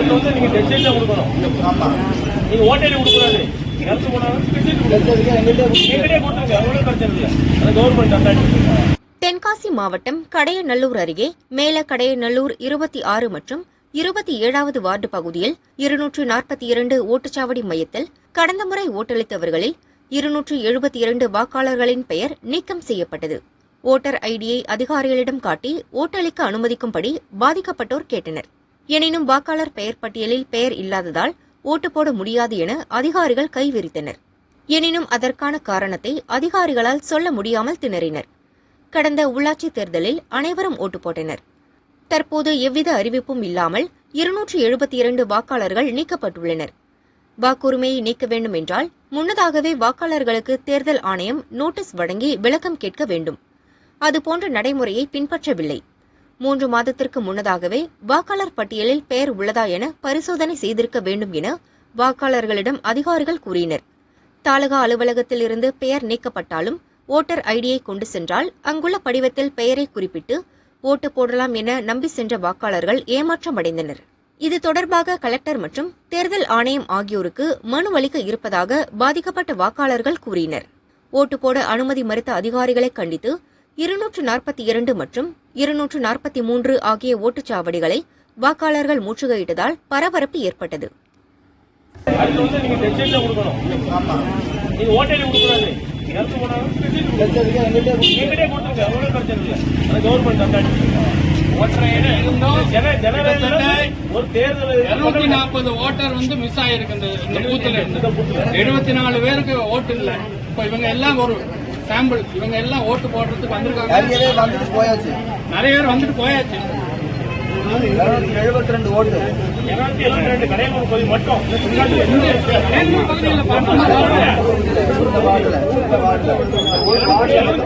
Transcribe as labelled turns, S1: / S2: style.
S1: அடுத்து வந்து நீங்க டெசிஷன் தான் கொடுக்கணும்.
S2: ஆமா.
S1: நீங்க ஓட்டேடி கொடுக்கூடாது கருத்து போனாலும் டெசிஷன் கொடுக்கணும்.
S2: எடுத்ததுக்கு எங்கிட்ட
S1: எங்கிட்டே கொடுத்துருங்க. அவ்வளவு பிரச்சனை இல்லை. அது கவர்மெண்ட் அந்த
S3: தென்காசி மாவட்டம் கடையநல்லூர் அருகே மேல கடையநல்லூர் இருபத்தி ஆறு மற்றும் இருபத்தி ஏழாவது வார்டு பகுதியில் இருநூற்று நாற்பத்தி இரண்டு ஓட்டுச்சாவடி மையத்தில் கடந்த முறை ஓட்டளித்தவர்களில் இருநூற்று எழுபத்தி இரண்டு வாக்காளர்களின் பெயர் நீக்கம் செய்யப்பட்டது. ஓட்டர் ஐடியை அதிகாரிகளிடம் காட்டி ஓட்டளிக்க அனுமதிக்கும்படி பாதிக்கப்பட்டோர் கேட்டனர். எனினும் வாக்காளர் பெயர் பட்டியலில் பெயர் இல்லாததால் ஓட்டு போட முடியாது என அதிகாரிகள் கைவிரித்தனர். எனினும் அதற்கான காரணத்தை அதிகாரிகளால் சொல்ல முடியாமல் திணறினர். கடந்த உள்ளாட்சி தேர்தலில் அனைவரும் ஓட்டு போட்டனர். தற்போது எவ்வித அறிவிப்பும் இல்லாமல் இருநூற்றி எழுபத்தி இரண்டு வாக்காளர்கள் நீக்கப்பட்டுள்ளனர். வாக்குரிமையை நீக்க வேண்டும் என்றால் முன்னதாகவே வாக்காளர்களுக்கு தேர்தல் ஆணையம் நோட்டீஸ் வழங்கி விளக்கம் கேட்க வேண்டும். அதுபோன்ற நடைமுறையை பின்பற்றவில்லை. மூன்று மாதத்திற்கு முன்னதாகவே வாக்காளர் பட்டியலில் பெயர் உள்ளதா என பரிசோதனை செய்திருக்க வேண்டும் என வாக்காளர்களிடம் அதிகாரிகள் கூறினர். தாலுகா அலுவலகத்தில் இருந்து பெயர் நீக்கப்பட்டாலும் ஓட்டர் ஐடியை கொண்டு சென்றால் அங்குள்ள படிவத்தில் பெயரை குறிப்பிட்டு ஓட்டு போடலாம் என நம்பி சென்ற வாக்காளர்கள் ஏமாற்றமடைந்தனர் இது தொடர்பாக கலெக்டர் மற்றும் தேர்தல் ஆணையம் ஆகியோருக்கு மனு அளிக்க இருப்பதாக பாதிக்கப்பட்ட வாக்காளர்கள் கூறினர். ஓட்டு போட அனுமதி மறுத்த அதிகாரிகளை கண்டித்து இருநூற்று நாற்பத்தி இரண்டு மற்றும் இருநூற்று நாற்பத்தி மூன்று ஆகிய ஓட்டுச்சாவடிகளை வாக்காளர்கள் முற்றுகையிட்டதால் பரபரப்பு ஏற்பட்டது.
S1: ஒரு தேர்தல்
S4: இருநூத்தி நாற்பது ஓட்டர் வந்து மிஸ் ஆயிருக்கு இந்த இந்த பூத்துல இருந்து எழுபத்தி நாலு பேருக்கு ஓட்டு இல்ல. இப்ப இவங்க எல்லாம் ஒரு சாம்பிள். இவங்க எல்லாம் ஓட்டு போடுறதுக்கு வந்திருக்காங்க.
S2: நிறையவே வந்துட்டு போயாச்சு.
S4: நிறைய பேர் வந்துட்டு போயாச்சு.
S2: இருநூத்தி எழுபத்தி ரெண்டு ஓட்டு.
S1: மட்டும்.
S4: பகுதியில்